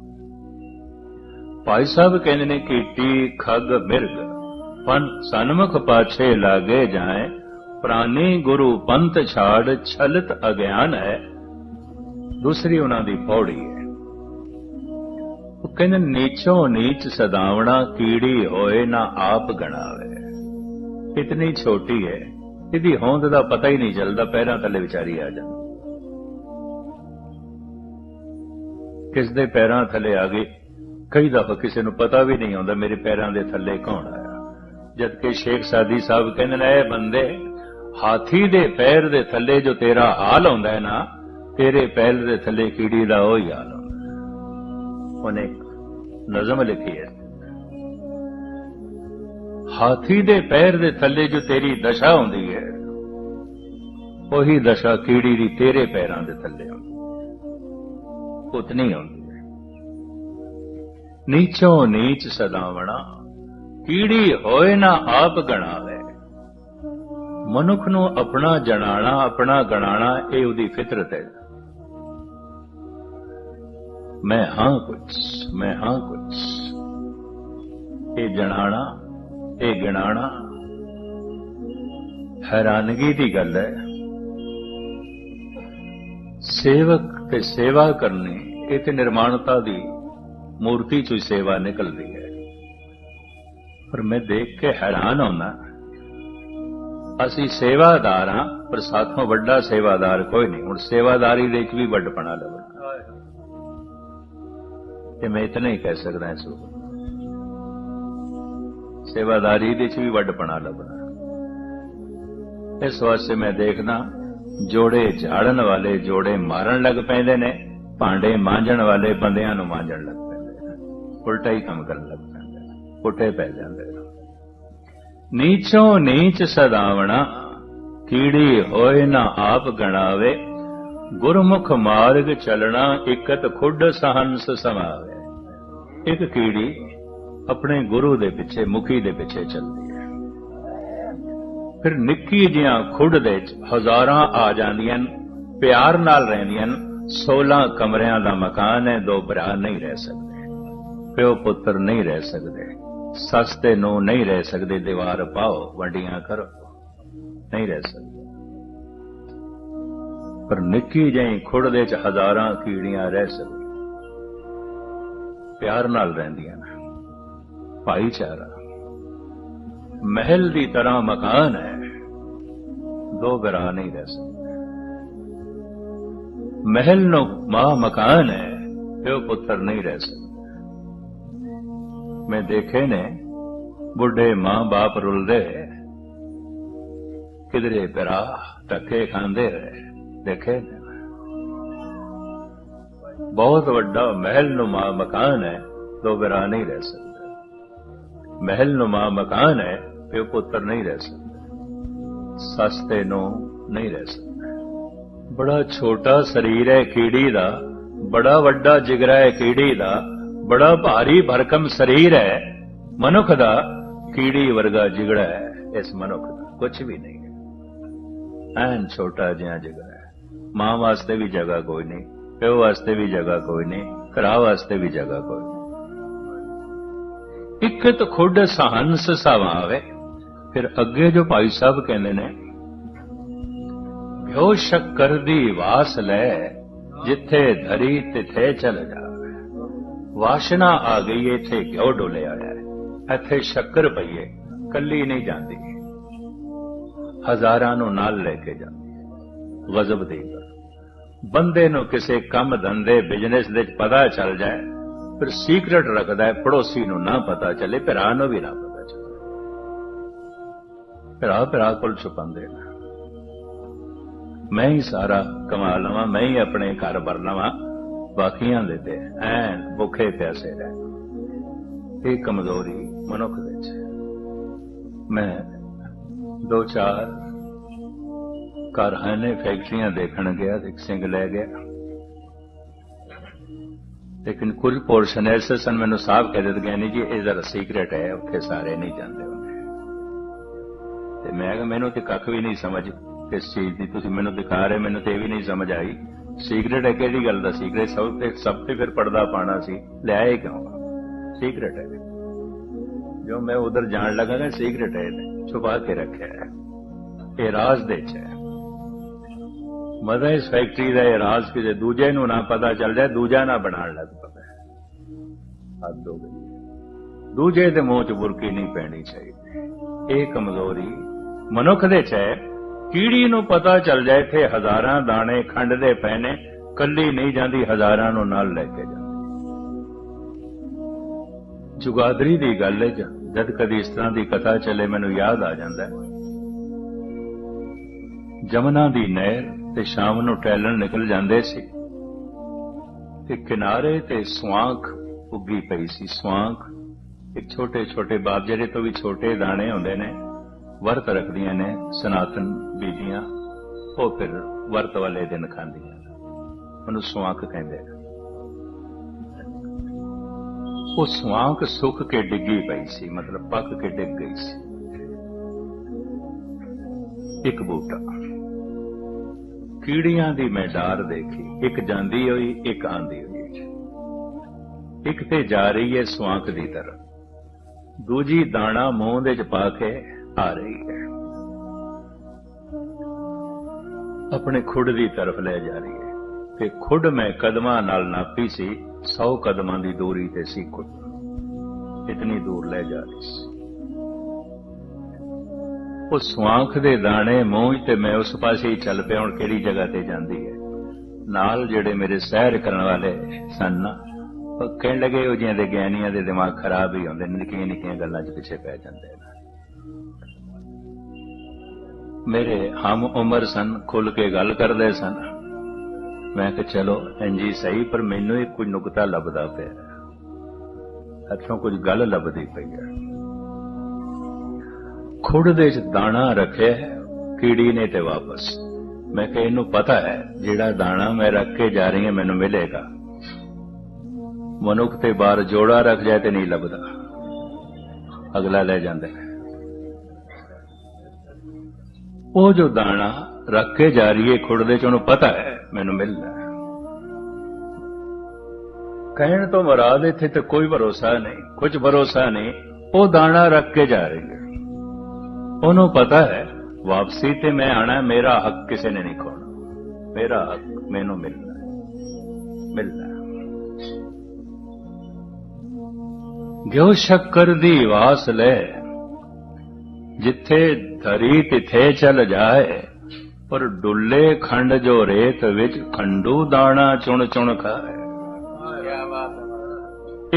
ਭਾਈ ਸਾਹਿਬ ਕਹਿੰਦੇ ਨੇ, ਕੀਟੀ ਖੱਗ ਮਿਰਗ ਪਨ ਸਨਮੁਖ ਪਾਛੇ ਲਾਗੇ ਜਾਏ, ਪ੍ਰਾਨੀ ਗੁਰੂ ਪੰਥ ਛਾੜ ਛਲਤ ਅਗਿਆਨ ਹੈ। ਦੂਸਰੀ ਉਹਨਾਂ ਦੀ ਪੌੜੀ ਹੈ। ਉਹ ਕਹਿੰਦੇ ਨੀਚੋਂ ਨੀਚ ਸਦਾਵਣਾ, ਕੀੜੀ ਹੋਏ ਨਾ ਆਪ ਗਣਾਵੇ। ਇਤਨੀ ਛੋਟੀ ਹੈ। ਇਹਦੀ ਹੋਂਦ ਦਾ ਪਤਾ ਹੀ ਨਹੀਂ ਚੱਲਦਾ, ਪੈਰਾਂ ਥੱਲੇ ਵਿਚਾਰੀ ਆ ਜਾਂਦੀ। ਕਿਸ ਦੇ ਪੈਰਾਂ ਥੱਲੇ ਆ ਗਏ ਕਈ ਦਫਾ ਕਿਸੇ ਨੂੰ ਪਤਾ ਵੀ ਨਹੀਂ ਆਉਂਦਾ ਮੇਰੇ ਪੈਰਾਂ ਦੇ ਥੱਲੇ ਕੌਣ ਆਇਆ। ਜਦ ਕਿ ਸ਼ੇਖ ਸਾਦੀ ਸਾਹਿਬ ਕਹਿੰਦੇ ਨੇ, ਇਹ ਬੰਦੇ ਹਾਥੀ ਦੇ ਪੈਰ ਦੇ ਥੱਲੇ ਜੋ ਤੇਰਾ ਹਾਲ ਹੁੰਦਾ ਹੈ ਨਾ, ਤੇਰੇ ਪੈਰ ਦੇ ਥੱਲੇ ਕੀੜੀ ਦਾ ਉਹ ਹੀ ਹਾਲ ਹੁੰਦਾ ਉਹਨੇ ਨਜ਼ਮ ਲਿਖੀ ਹੈ। ਹਾਥੀ ਦੇ ਪੈਰ ਦੇ ਥੱਲੇ ਜੋ ਤੇਰੀ ਦਸ਼ਾ ਹੁੰਦੀ ਹੈ, ਉਹੀ ਦਸ਼ਾ ਕੀੜੀ ਦੀ ਤੇਰੇ ਪੈਰਾਂ ਦੇ ਥੱਲੇ ਹੁੰਦੀ ਉਤਨੀ ਆਉਂਦੀ। ਹੈ ਨੀਚੋਂ ਨੀਚ ਸਦਾਵਣਾ ਕੀੜੀ ਹੋਏ ਨਾ ਆਪ ਗਣਾਵੇ। ਮਨੁੱਖ ਨੂੰ ਆਪਣਾ ਜਣਾਣਾ, ਆਪਣਾ ਗਣਾਣਾ, ਇਹ ਉਹਦੀ ਫਿਤਰਤ ਹੈ। ਮੈਂ ਹਾਂ ਕੁਛ, ਮੈਂ ਹਾਂ ਕੁਛ। ਇਹ ਜਣਾਣਾ, ਇਹ ਗਿਣਾਣਾ, ਹੈਰਾਨਗੀ ਦੀ ਗੱਲ ਹੈ। ਸੇਵਕ ਤੇ ਸੇਵਾ ਕਰਨੀ, ਇਹ ਤੇ ਨਿਰਮਾਣਤਾ ਦੀ ਮੂਰਤੀ ਚੋਂ ਹੀ ਸੇਵਾ ਨਿਕਲਦੀ ਹੈ। ਪਰ ਮੈਂ ਦੇਖ ਕੇ ਹੈਰਾਨ ਹੁੰਦਾ ਅਸੀਂ ਸੇਵਾਦਾਰ ਹਾਂ, ਪਰ ਸਾਥੋਂ ਵੱਡਾ ਸੇਵਾਦਾਰ ਕੋਈ ਨਹੀਂ। ਹੁਣ ਸੇਵਾਦਾਰੀ ਦੇ ਵਿੱਚ ਵੀ ਵੱਡਪਣਾ ਲੱਭਣਾ ਤੇ ਮੈਂ ਇਤਨਾ ਹੀ ਕਹਿ ਸਕਦਾ ਇਸ ਨੂੰ ਸੇਵਾਦਾਰੀ ਦੇ ਵਿੱਚ ਵੀ ਵੱਡਪਣਾ ਲੱਭਣਾ ਇਸ ਵਾਸਤੇ ਮੈਂ ਦੇਖਦਾ ਜੋੜੇ ਝਾੜਨ ਵਾਲੇ, ਜੋੜੇ ਮਾਰਨ ਲੱਗ ਪੈਂਦੇ ਨੇ, ਭਾਂਡੇ ਮਾਂਜਣ ਵਾਲੇ ਬੰਦਿਆਂ ਨੂੰ ਮਾਂਜਣ ਲੱਗ ਪੈਂਦੇ ਨੇ। ਉਲਟਾ ਹੀ ਕੰਮ ਕਰਨ ਲੱਗ ਪੈਂਦੇ ਨੇ ਪੁੱਠੇ ਪੈ ਜਾਂਦੇ ਨੇ। ਨੀਚੋਂ ਨੀਚ ਸਦਾਵਣਾ, ਕੀੜੀ ਹੋਏ ਨਾ ਆਪ ਗਣਾਵੇ, ਗੁਰਮੁਖ ਮਾਰਗ ਚਲਣਾ, ਇਕਤ ਖੁੱਡ ਸਹੰਸ ਸਮਾਵੇ। ਇੱਕ ਕੀੜੀ ਆਪਣੇ ਗੁਰੂ ਦੇ ਪਿੱਛੇ, ਮੁਖੀ ਦੇ ਪਿੱਛੇ ਚੱਲਦੀ ਫਿਰ ਨਿੱਕੀ ਜਿਹੀਆਂ ਖੁੱਡ ਦੇ ਵਿੱਚ ਹਜ਼ਾਰਾਂ ਆ ਜਾਂਦੀਆਂ ਪਿਆਰ ਨਾਲ ਰਹਿੰਦੀਆਂ 16 ਕਮਰਿਆਂ ਦਾ ਮਕਾਨ ਹੈ, ਦੋ ਭਰਾ ਨਹੀਂ ਰਹਿ ਸਕਦੇ, ਪਿਓ ਪੁੱਤਰ ਨਹੀਂ ਰਹਿ ਸਕਦੇ, ਸੱਸ ਤੇ ਨੂੰ ਨਹੀਂ ਰਹਿ ਸਕਦੇ, ਦੀਵਾਰ ਪਾਓ, ਵੰਡੀਆਂ ਕਰੋ, ਨਹੀਂ ਰਹਿ ਸਕਦੇ। ਪਰ ਨਿੱਕੀ ਜਿਹੀ ਖੁੱਡ ਦੇ ਚ ਹਜ਼ਾਰਾਂ ਕੀੜੀਆਂ ਰਹਿ ਸਕਦੀਆਂ, ਪਿਆਰ ਨਾਲ ਰਹਿੰਦੀਆਂ ਨੇ, ਭਾਈਚਾਰਾ। ਮਹਿਲ ਦੀ ਤਰ੍ਹਾਂ ਮਕਾਨ ਹੈ ਦੋ ਘਰਾਂ ਨਹੀਂ ਰਹਿ ਸਕਦੇ। ਮਹਿਲ ਨੂੰ ਮਾਂ ਮਕਾਨ ਹੈ, ਪਿਓ ਪੁੱਤਰ ਨਹੀਂ ਰਹਿ ਸਕਦੇ। ਮੈਂ ਦੇਖੇ ਨੇ, ਬੁੱਢੇ ਮਾਂ ਬਾਪ ਰੁਲਦੇ ਕਿਧਰੇ ਪਰਾ ਟੱਕੇ ਖਾਂਦੇ ਰਹੇ, ਦੇਖੇ ਨੇ। ਬਹੁਤ ਵੱਡਾ ਮਹਿਲ ਨੁਮਾ ਮਕਾਨ ਹੈ, ਦੋ ਘਰਾਂ ਨਹੀਂ ਰਹਿ ਸਕਦੇ। ਮਹਿਲ ਨੁਮਾ ਮਕਾਨ ਹੈ, ਪਿਓ ਪੁੱਤਰ ਨਹੀਂ ਰਹਿ ਸਕਦੇ। ਸਸਤੇ ਨੂੰ ਨਹੀਂ ਰਹਿ ਸਕਦਾ। ਬੜਾ ਛੋਟਾ ਸਰੀਰ ਹੈ ਕੀੜੀ ਦਾ, ਬੜਾ ਵੱਡਾ ਜਿਗਰਾ ਹੈ ਕੀੜੀ ਦਾ, ਬੜਾ ਭਾਰੀ ਭਰਕਮ ਸਰੀਰ ਹੈ। ਮਨੁੱਖ ਦਾ ਕੀੜੀ ਵਰਗਾ ਜਿਗੜਾ ਹੈ, ਇਸ ਮਨੁੱਖ ਦਾ ਕੁਝ ਵੀ ਨਹੀਂ। ਹੈ ਐਨ ਛੋਟਾ ਜਿਹਾ ਜਿਗਰਾ ਹੈ। ਮਾਂ ਵਾਸਤੇ ਵੀ ਜਗ੍ਹਾ ਕੋਈ ਨਹੀਂ, ਪਿਓ ਵਾਸਤੇ ਵੀ ਜਗ੍ਹਾ ਕੋਈ ਨਹੀਂ ਘਰਾ ਵਾਸਤੇ ਵੀ ਜਗ੍ਹਾ ਕੋਈ ਨਹੀਂ। ਇਕਤ ਖੁੱਡ ਸਹੰਸ ਸਵਾਵੇ ਫਿਰ ਅੱਗੇ ਜੋ ਭਾਈ ਸਾਹਿਬ ਕਹਿੰਦੇ ਨੇ ਭਿਓ ਸ਼ੱਕਰ ਦੀ ਵਾਸ ਲੈ, ਜਿੱਥੇ ਧਰੀ ਤਿਥੇ ਚਲ ਜਾਵੇ ਵਾਸ਼ਨਾ ਆ ਗਈ ਇੱਥੇ ਕਿਉਂ ਡੋਲੇ ਆਇਆ ਇੱਥੇ ਸ਼ੱਕਰ ਪਈਏ, ਕੱਲੀ ਨਹੀਂ ਜਾਂਦੀ। ਹਜ਼ਾਰਾਂ ਨੂੰ ਨਾਲ ਲੈ ਕੇ ਜਾਂਦੀ ਗਜ਼ਬ ਦੀ ਗੱਲ। ਬੰਦੇ ਨੂੰ ਕਿਸੇ ਕੰਮ ਧੰਦੇ ਬਿਜ਼ਨਸ ਦੇ ਪਤਾ ਚੱਲ ਜਾਏ, ਫਿਰ ਸੀਕ੍ਰੇਟ ਰੱਖਦਾ ਹੈ, ਪੜੋਸੀ ਨੂੰ ਨਾ ਪਤਾ ਚੱਲੇ ਭਰਾ ਨੂੰ ਵੀ ਨਾ ਪਤਾ। ਭਰਾ ਭਰਾ ਕੋਲ ਛੁਪਾਉਂਦੇ ਨੇ। ਮੈਂ ਹੀ ਸਾਰਾ ਕਮਾ ਲਵਾਂ, ਮੈਂ ਹੀ ਆਪਣੇ ਘਰ ਭਰ ਲਵਾਂ, ਬਾਕੀਆਂ ਦੇ ਤੇ ਐਨ ਭੁੱਖੇ ਪਿਆਸੇ ਰਹਿ ਇਹ ਕਮਜ਼ੋਰੀ ਮਨੁੱਖ ਵਿੱਚ ਮੈਂ ਦੋ ਚਾਰ ਕਾਰਖਾਨੇ, ਫੈਕਟਰੀਆਂ ਦੇਖਣ ਗਿਆ, ਇੱਕ ਸਿੰਘ ਲੈ ਗਿਆ। ਲੇਕਿਨ ਕੁਝ ਪੋਰਸ਼ਨ ਐਸੇ ਸਨ, ਮੈਨੂੰ ਸਾਫ਼ ਕਹਿ ਦਿੱਤਾ ਗਿਆ, ਨਹੀਂ ਜੀ, ਇਹ ਜ਼ਰਾ ਸੀਕ੍ਰੇਟ ਹੈ, ਉੱਥੇ ਸਾਰੇ ਨਹੀਂ ਜਾਂਦੇ। ਤੇ ਮੈਂ ਕਿਹਾ, ਮੈਨੂੰ ਤੇ ਕੱਖ ਵੀ ਨਹੀਂ ਸਮਝ। ਕਿਸ ਚੀਜ਼ ਦੀ ਤੁਸੀਂ ਮੈਨੂੰ ਦਿਖਾ ਰਹੇ ਮੈਨੂੰ ਤੇ ਇਹ ਵੀ ਨਹੀਂ ਸਮਝ ਆਈ। ਸੀਕ੍ਰੇਟ ਹੈ ਕਿਹੜੀ ਗੱਲ ਦਾ? ਸੀਕ੍ਰੇਟ ਸਭ ਤੇ ਸਭ ਤੇ ਫਿਰ ਪਰਦਾ ਪਾਣਾ ਸੀ। ਲੈ ਆਏ ਕਿਉਂ? ਸੀਕ੍ਰੇਟ ਹੈ। ਜੋ ਮੈਂ ਉਧਰ ਜਾਣ ਲੱਗਾ ਨਾ ਸੀਕ੍ਰੇਟ ਹੈ ਛੁਪਾ ਕੇ ਰੱਖਿਆ ਹੈ। ਇਹ ਰਾਜ਼ ਦੇ ਚ ਹੈ। ਮਜ਼ਾ ਇਸ ਫੈਕਟਰੀ ਦਾ ਇਹ ਰਾਜ਼ ਕਿਸੇ ਦੂਜੇ ਨੂੰ ਨਾ ਪਤਾ ਚੱਲ ਜਾਏ, ਦੂਜਾ ਨਾ ਬਣਾਉਣ ਲੱਗ ਪਵੇ। ਹੱਦ ਹੋ ਗਈ। ਦੂਜੇ ਦੇ ਮੂੰਹ 'ਚ ਬੁਰਕੀ ਨਹੀਂ ਪੈਣੀ ਚਾਹੀਦੀ। ਇਹ ਕਮਜ਼ੋਰੀ ਮਨੁੱਖ ਦੇ 'ਚ ਕੀੜੀ ਨੂੰ ਪਤਾ ਚੱਲ ਜਾਏ ਇੱਥੇ ਹਜ਼ਾਰਾਂ ਦਾਣੇ ਖੰਡ ਦੇ ਪਏ ਨੇ, ਕੱਲੀ ਨਹੀਂ ਜਾਂਦੀ, ਹਜ਼ਾਰਾਂ ਨੂੰ ਨਾਲ ਲੈ ਕੇ ਜਾਂਦੀ। ਜੁਗਾਦਰੀ ਦੀ ਗੱਲ ਹੈ ਜਦ ਕਦੀ ਇਸ ਤਰ੍ਹਾਂ ਦੀ ਕਥਾ ਚੱਲੇ, ਮੈਨੂੰ ਯਾਦ ਆ ਜਾਂਦਾ ਹੈ। ਜਮਨਾ ਦੀ ਨਹਿਰ ਤੇ ਸ਼ਾਮ ਨੂੰ ਟਹਿਲਣ ਨਿਕਲ ਜਾਂਦੇ ਸੀ। ਤੇ ਕਿਨਾਰੇ ਤੇ ਸਵਾਂਖ ਉੱਗੀ ਪਈ ਸੀ ਸਵਾਂਖ ਇੱਕ ਛੋਟੇ ਛੋਟੇ ਬਾਪ, ਜਿਹੜੇ ਤੋਂ ਵੀ ਛੋਟੇ ਦਾਣੇ ਹੁੰਦੇ ਨੇ ਵਰਤ ਰੱਖਦੀਆਂ ਨੇ ਸਨਾਤਨ ਬੀਬੀਆਂ ਉਹ ਫਿਰ ਵਰਤ ਵਾਲੇ ਦਿਨ ਖਾਂਦੀਆਂ। ਉਹਨੂੰ ਸਵਾਂਖ ਕਹਿੰਦੇ ਨੇ ਉਹ ਸਵਾਂਖ ਸੁੱਕ ਕੇ ਡਿੱਗੀ ਪਈ ਸੀ, ਮਤਲਬ ਪੱਕ ਕੇ ਡਿੱਗ ਗਈ ਸੀ। ਇੱਕ ਬੂਟਾ। ਕੀੜੀਆਂ ਦੀ ਮੈਂ ਡਾਰ ਦੇਖੀ, ਇੱਕ ਜਾਂਦੀ ਹੋਈ, ਇੱਕ ਆਂਦੀ ਹੋਈ। ਇੱਕ ਤੇ ਜਾ ਰਹੀ ਹੈ ਸਵਾਂਖ ਦੀ ਤਰਫ ਦੂਜੀ ਦਾਣਾ ਮੂੰਹ ਦੇ ਚ ਪਾ ਕੇ ਆ ਰਹੀ ਹੈ। ਆਪਣੇ ਖੁੱਡ ਦੀ ਤਰਫ ਲੈ ਜਾ ਰਹੀ ਹੈ। ਤੇ ਖੁੱਡ ਮੈਂ ਕਦਮਾਂ ਨਾਲ ਨਾਪੀ ਸੀ 100 ਕਦਮਾਂ ਦੀ ਦੂਰੀ ਤੇ ਸੀ ਖੁੱਡ। ਇਤਨੀ ਦੂਰ ਲੈ ਜਾ ਰਹੀ ਸੀ। ਉਹ ਸਵਾਂਖ ਦੇ ਦਾਣੇ ਮੂੰਹ ਤੇ ਮੈਂ ਉਸ ਪਾਸੇ ਹੀ ਚੱਲ ਪਿਆ, ਹੁਣ ਕਿਹੜੀ ਜਗ੍ਹਾ ਤੇ ਜਾਂਦੀ ਹੈ? ਨਾਲ ਜਿਹੜੇ ਮੇਰੇ ਸਹਿਰ ਕਰਨ ਵਾਲੇ ਸਨ ਨਾ, ਉਹ ਕਹਿਣ ਲੱਗੇ, ਉਹ ਜਿਹਾਂ ਦੇ ਗਿਆਨੀਆਂ ਦੇ ਦਿਮਾਗ ਖਰਾਬ ਹੀ ਹੁੰਦੇ ਨਿੱਕੀਆਂ ਨਿੱਕੀਆਂ ਗੱਲਾਂ 'ਚ ਪਿੱਛੇ ਪੈ ਜਾਂਦੇ ਨੇ। ਮੇਰੇ ਹਮ ਉਮਰ ਸਨ, ਖੁੱਲ ਕੇ ਗੱਲ ਕਰਦੇ ਸਨ। ਮੈਂ ਕਿਹਾ, ਚਲੋ ਇੰਜੀ, ਸਹੀ, ਪਰ ਮੈਨੂੰ ਇੱਕ ਕੋਈ ਨੁਕਤਾ ਲੱਭਦਾ ਪਿਆ ਅੱਛੋਂ ਕੁਝ ਗੱਲ ਲੱਭਦੀ ਪਈ ਹੈ। ਖੁੜ ਦੇ ਚ ਦਾਣਾ ਰੱਖਿਆ ਕੀੜੀ ਨੇ ਤੇ ਵਾਪਸ। ਮੈਂ ਕਿਹਾ, ਇਹਨੂੰ ਪਤਾ ਹੈ, ਜਿਹੜਾ ਦਾਣਾ ਮੈਂ ਰੱਖ ਕੇ ਜਾ ਰਹੀ ਹਾਂ, ਮੈਨੂੰ ਮਿਲੇਗਾ। ਮਨੁੱਖ ਤੇ ਬਾਹਰ ਜੋੜਾ ਰੱਖ ਜਾਏ ਤੇ ਨਹੀਂ ਲੱਭਦਾ। ਅਗਲਾ ਲੈ ਜਾਂਦਾ ਹੈ। ਉਹ ਜੋ ਦਾਣਾ ਰੱਖ ਕੇ ਜਾ ਰਹੀ ਹੈ ਖੁੜਦੇ ਚ, ਉਹਨੂੰ ਪਤਾ ਹੈ, ਮੈਨੂੰ ਮਿਲਣਾ ਕਹਿਣ ਤੋਂ ਮਰਾਦ ਇੱਥੇ ਤੇ ਕੋਈ ਭਰੋਸਾ ਨਹੀਂ, ਕੁਝ ਭਰੋਸਾ ਨਹੀਂ, ਉਹ ਦਾਣਾ ਰੱਖ ਕੇ ਜਾ ਰਹੀ ਹੈ ਉਹਨੂੰ ਪਤਾ ਹੈ, ਵਾਪਸੀ ਤੇ ਮੈਂ ਆਣਾ, ਮੇਰਾ ਹੱਕ ਕਿਸੇ ਨੇ ਨਹੀਂ ਖੋਣਾ। ਮੇਰਾ ਹੱਕ ਮੈਨੂੰ ਮਿਲਣਾ ਮਿਲਣਾ ਹੈ। ਗਿਓ ਸ਼ੱਕਰ ਦੀ ਵਾਸ ਲੈ ਜਿੱਥੇ ਧਰੀ ਤਿਥੇ ਚਲ ਜਾਏ, ਪਰ ਡੁੱਲੇ ਖੰਡ ਜੋ ਰੇਤ ਵਿੱਚ ਖੰਡੂ ਦਾਣਾ ਚੁਣ ਚੁਣ ਖਾਏ।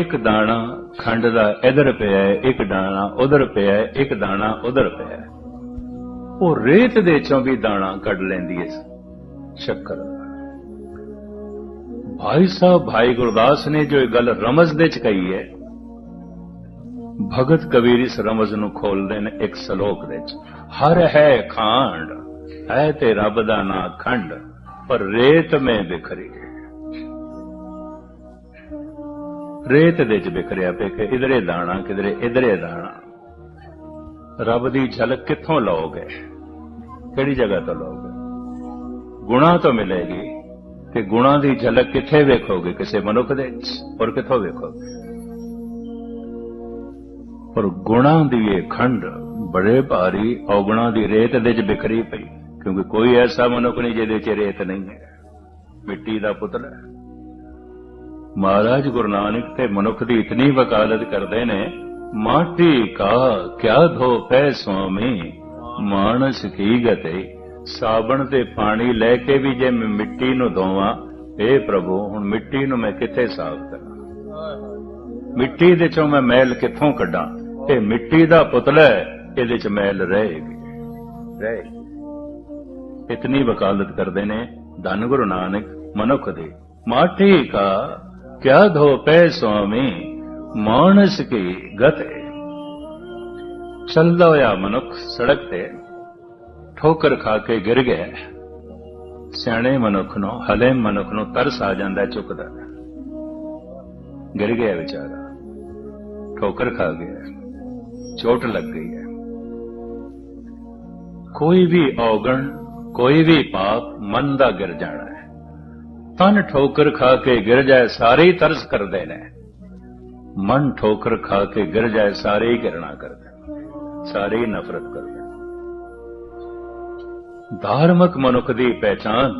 ਇੱਕ ਦਾਣਾ ਖੰਡ ਦਾ ਇਧਰ ਪਿਆ ਹੈ, ਇੱਕ ਦਾਣਾ ਉਧਰ ਪਿਆ ਹੈ, ਇੱਕ ਦਾਣਾ ਉਧਰ ਪਿਆ ਉਹ ਰੇਤ ਦੇ ਚੋਂ ਵੀ ਦਾਣਾ ਕੱਢ ਲੈਂਦੀ ਹੈ। ਸ਼ੱਕਰ। ਭਾਈ ਸਾਹਿਬ, ਭਾਈ ਗੁਰਦਾਸ ਨੇ ਜੋ ਇਹ ਗੱਲ ਰਮਜ਼ ਦੇ ਚ ਕਹੀ ਹੈ ਭਗਤ ਕਬੀਰ ਇਸ ਰਮਜ਼ ਨੂੰ ਖੋਲਦੇ ਨੇ ਇੱਕ ਸ਼ਲੋਕ ਦੇ ਹਰ ਹੈ ਖਾਂਡ, ਹੈ ਤੇ ਰੱਬ ਦਾ ਨਾਂ ਖੰਡ, ਪਰ ਰੇਤ ਮੈਂ ਬਿਖਰੀ ਰੇਤ ਦੇ ਚ ਬਿਖਰਿਆ ਪਿਆ ਕਿ ਇਧਰੇ ਦਾਣਾ, ਕਿਧਰੇ ਇਧਰੇ ਦਾਣਾ। ਰੱਬ ਦੀ ਝਲਕ ਕਿੱਥੋਂ ਲਓਗੇ? ਕਿਹੜੀ ਜਗ੍ਹਾ ਤੋਂ ਲਓਗੇ? ਗੁਣਾ ਤੋਂ ਮਿਲੇਗੀ, ਤੇ ਗੁਣਾ ਦੀ ਝਲਕ ਕਿੱਥੇ ਵੇਖੋਗੇ? ਕਿਸੇ ਮਨੁੱਖ ਦੇ ਔਰ ਕਿੱਥੋਂ ਵੇਖੋਗੇ? ਪਰ ਗੁਣਾ ਦੀ ਇਹ ਖੰਡ ਬੜੇ ਭਾਰੀ ਔਗਣਾ ਦੀ ਰੇਤ ਦੇ ਚ ਬਿਖਰੀ ਪਈ, ਕਿਉਂਕਿ ਕੋਈ ਐਸਾ ਮਨੁੱਖ ਨਹੀਂ ਜਿਹਦੇ ਚ ਰੇਤ ਨਹੀਂ ਹੈ। ਮਿੱਟੀ ਦਾ ਪੁੱਤਰ ਹੈ। ਮਹਾਰਾਜ ਗੁਰੂ ਨਾਨਕ ਤੇ ਮਨੁੱਖ ਦੀ ਇਤਨੀ ਵਕਾਲਤ ਕਰਦੇ ਨੇ, ਮਾਟੀ ਕਾ ਕਿਆ ਧੋਪੈ ਸੁਆਮੀ, ਮਾਨਸ ਕੀ ਗਤੇ, ਸਾਬਣ ਤੇ ਪਾਣੀ ਲੈ ਕੇ ਵੀ ਜੇ ਮੈਂ ਮਿੱਟੀ ਨੂੰ ਧੋਵਾਂ ਏ ਪ੍ਰਭੂ, ਹੁਣ ਮਿੱਟੀ ਨੂੰ ਮੈਂ ਕਿੱਥੇ ਸਾਫ਼ ਕਰਾਂ? ਮਿੱਟੀ ਦੇ ਚੋਂ ਮੈਂ ਮੈਲ ਕਿੱਥੋਂ ਕੱਢਾਂ? ਇਹ ਮਿੱਟੀ ਦਾ ਪੁਤਲਾ ਇਹਦੇ ਚ ਮੈਲ ਰਹੇਗੀ ਰਹੇਗੀ ਇਤਨੀ ਵਕਾਲਤ ਕਰਦੇ ਨੇ ਧੰਨ ਗੁਰੂ ਨਾਨਕ ਮਨੁੱਖ ਦੀ। ਮਾਟੀ ਕਾ ਕਿਆ ਧੋਪੈ ਸੁਆਮੀ ਮਾਨਸ ਕੀ ਗਤੇ ਚੱਲਦਾ ਹੋਇਆ ਮਨੁੱਖ ਸੜਕ ਤੇ ਠੋਕਰ ਖਾ ਕੇ ਗਿਰ ਗਿਆ ਸਿਆਣੇ ਮਨੁੱਖ ਨੂੰ ਹਲੇ ਮਨੁੱਖ ਨੂੰ ਤਰਸ ਆ ਜਾਂਦਾ ਝੁਕਦਾ ਗਿਰ ਗਿਆ ਵਿਚਾਰਾ। ਠੋਕਰ ਖਾ ਗਿਆ ਚੋਟ ਲੱਗ ਗਈ ਹੈ ਕੋਈ ਵੀ ਔਗਣ ਕੋਈ ਵੀ ਪਾਪ ਮਨ ਦਾ ਗਿਰ ਜਾਣਾ ਹੈ ਤਨ ਠੋਕਰ ਖਾ ਕੇ ਗਿਰ ਜਾਏ ਸਾਰੇ ਹੀ ਤਰਸ ਕਰਦੇ ਨੇ ਮਨ ਠੋਕਰ ਖਾ ਕੇ ਗਿਰ ਜਾਏ ਸਾਰੇ ਹੀ ਗਿਰਣਾ ਕਰਦੇ ਨੇ, ਸਾਰੇ ਹੀ ਨਫ਼ਰਤ ਕਰਦੇ ਧਾਰਮਿਕ ਮਨੁੱਖ ਦੀ ਪਹਿਚਾਨ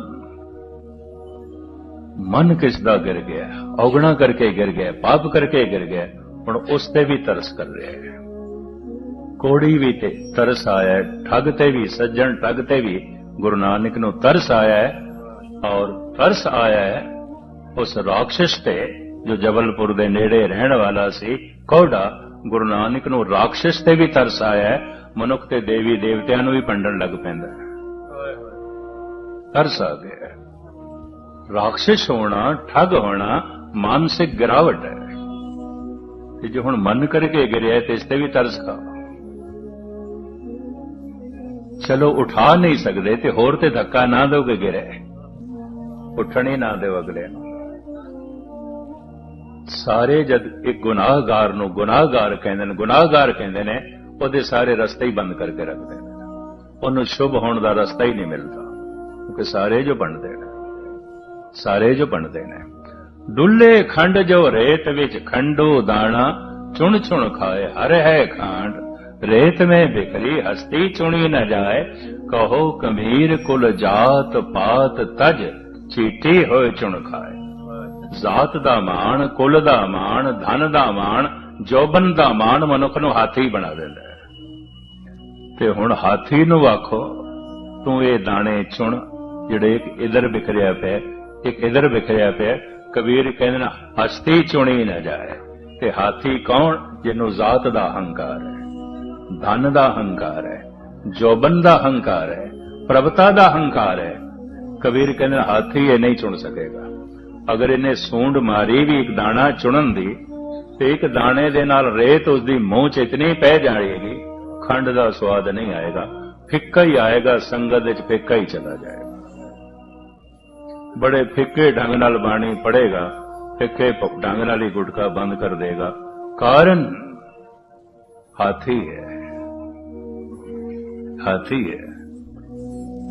ਮਨ ਕਿਸ ਦਾ ਗਿਰ ਗਿਆ ਔਗਣਾ ਕਰਕੇ ਗਿਰ ਗਿਆ ਪਾਪ ਕਰਕੇ ਗਿਰ ਗਿਆ ਹੁਣ ਉਸ ਤੇ ਵੀ ਤਰਸ ਕਰ ਰਿਹਾ ਹੈ ਕੋੜੀ ਵੀ ਤੇ ਤਰਸ ਆਇਆ ਠੱਗ ਤੇ ਵੀ, ਸੱਜਣ ਠੱਗ ਤੇ ਵੀ, ਗੁਰੂ ਨਾਨਕ ਨੂੰ ਤਰਸ ਆਇਆ ਹੈ ਔਰ ਤਰਸ ਆਇਆ ਹੈ ਉਸ ਰਾਖਸ਼ ਤੇ ਜੋ ਜਬਲਪੁਰ ਦੇ ਨੇੜੇ ਰਹਿਣ ਵਾਲਾ ਸੀ, ਕੋੜਾ, ਗੁਰੂ ਨਾਨਕ ਨੂੰ ਰਾਖਸ਼ ਤੇ ਵੀ ਤਰਸ ਆਇਆ ਹੈ, ਮਨੁੱਖ ਤੇ ਦੇਵੀ ਦੇਵਤਿਆਂ ਨੂੰ ਵੀ ਪੰਡਣ ਲੱਗ ਪੈਂਦਾ ਹੈ। ਤਰਸ ਆ ਗਿਆ ਹੈ। ਰਾਖਸ਼ ਹੋਣਾ, ਠੱਗ ਹੋਣਾ ਮਾਨਸਿਕ ਗਿਰਾਵਟ ਹੈ। ਤੇ ਜੋ ਹੁਣ ਮਨ ਕਰਕੇ ਗਿਰਿਆ ਤੇ ਇਸ ਤੇ ਵੀ ਤਰਸ ਖਾ ਚਲੋ ਉਠਾ ਨਹੀਂ ਸਕਦੇ ਤੇ ਹੋਰ ਤੇ ਧੱਕਾ ਨਾ ਦੋਗੇ ਗਿਰੇ। ਉੱਠਣ ਹੀ ਨਾ ਦਿਓ ਅਗਲੇ ਨੂੰ। ਸਾਰੇ ਜਦ ਇੱਕ ਗੁਨਾਹਗਾਰ ਨੂੰ ਗੁਨਾਹਗਾਰ ਕਹਿੰਦੇ ਨੇ, ਗੁਨਾਹਗਾਰ ਕਹਿੰਦੇ ਨੇ, ਉਹਦੇ ਸਾਰੇ ਰਸਤੇ ਹੀ ਬੰਦ ਕਰਕੇ ਰੱਖਦੇ ਨੇ। ਉਹਨੂੰ ਸ਼ੁਭ ਹੋਣ ਦਾ ਰਸਤਾ ਹੀ ਨਹੀਂ ਮਿਲਦਾ, ਕਿਉਂਕਿ ਸਾਰੇ ਜੋ ਬਣਦੇ ਨੇ, ਸਾਰੇ ਜੋ ਬਣਦੇ ਨੇ। ਡੁੱਲੇ ਖੰਡ ਜੋ ਰੇਤ ਵਿੱਚ ਖੰਡੋ ਦਾਣਾ ਚੁਣ ਚੁਣ ਖਾਏ ਹਰ ਹੈ ਖਾਂਡ। ਰੇਤ में बिखरी हस्ती चुनी न जाए कहो कबीर कुल जात पात तज चीटी होए चुन खाए ਜ਼ਾਤ ਦਾ ਮਾਣ ਕੁਲ ਦਾ ਮਾਣ ਧਨ ਦਾ ਮਾਣ ਜੋਬਨ ਦਾ ਮਾਣ ਮਨੁੱਖ ਨੂੰ ਹਾਥੀ ਬਣਾ ਦਿੰਦਾ ਹੈ ਤੇ ਹੁਣ ਹਾਥੀ ਨੂੰ ਆਖੋ ਤੂੰ ਇਹ ਦਾਣੇ ਚੁਣ ਜਿਹੜੇ ਇੱਕ ਇਧਰ ਵਿਖਰਿਆ ਪਿਆ ਇੱਕ ਇਧਰ ਵਿਖਰਿਆ ਪਿਆ ਕਬੀਰ ਕਹਿੰਦੇ ਨਾ ਹਸਤੀ ਚੁਣੀ ਨਾ ਜਾਏ ਤੇ ਹਾਥੀ ਕੌਣ ਜਿਹਨੂੰ ਜ਼ਾਤ ਦਾ ਹੰਕਾਰ ਹੈ ਧਨ ਦਾ ਹੰਕਾਰ ਹੈ, ਜੋਬਨ ਦਾ ਹੰਕਾਰ ਹੈ, ਪ੍ਰਭਤਾ ਦਾ ਹੰਕਾਰ ਹੈ। ਕਬੀਰ ਕਹਿੰਦੇ, ਹਾਥੀ ਇਹ ਨਹੀਂ ਚੁਣ ਸਕੇਗਾ। ਅਗਰ ਇਹਨੇ ਸੂੰਡ ਮਾਰੀ ਵੀ ਇੱਕ ਦਾਣਾ ਚੁਣਨ ਦੀ, ਤੇ ਇੱਕ ਦਾਣੇ ਦੇ ਨਾਲ ਰੇਤ ਉਸ ਦੀ ਮੂੰਹ ਚ ਇਤਨੀ ਪੈ ਜਾਏਗੀ, ਖੰਡ ਦਾ ਸਵਾਦ ਨਹੀਂ ਆਏਗਾ, ਫਿੱਕਾ ਹੀ ਆਏਗਾ, ਸੰਗਤ ਵਿੱਚ ਫਿੱਕਾ ਹੀ ਚਲਾ ਜਾਏਗਾ। ਬੜੇ ਫਿੱਕੇ ਢੰਗ ਨਾਲ ਬਾਣੀ ਪੜੇਗਾ ਫਿੱਕੇ ਢੰਗ ਨਾਲ ਹੀ ਗੁਟਕਾ ਬੰਦ ਕਰ ਦੇਗਾ। ਕਾਰਨ ਹਾਥੀ ਹੈ। ਹਾਥੀ ਹੈ।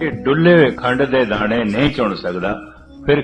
ਇਹ ਡੁੱਲੇ ਹੋਏ ਖੰਡ ਦੇ ਦਾਣੇ ਨਹੀਂ ਚੁਣ ਸਕਦਾ। ਫਿਰ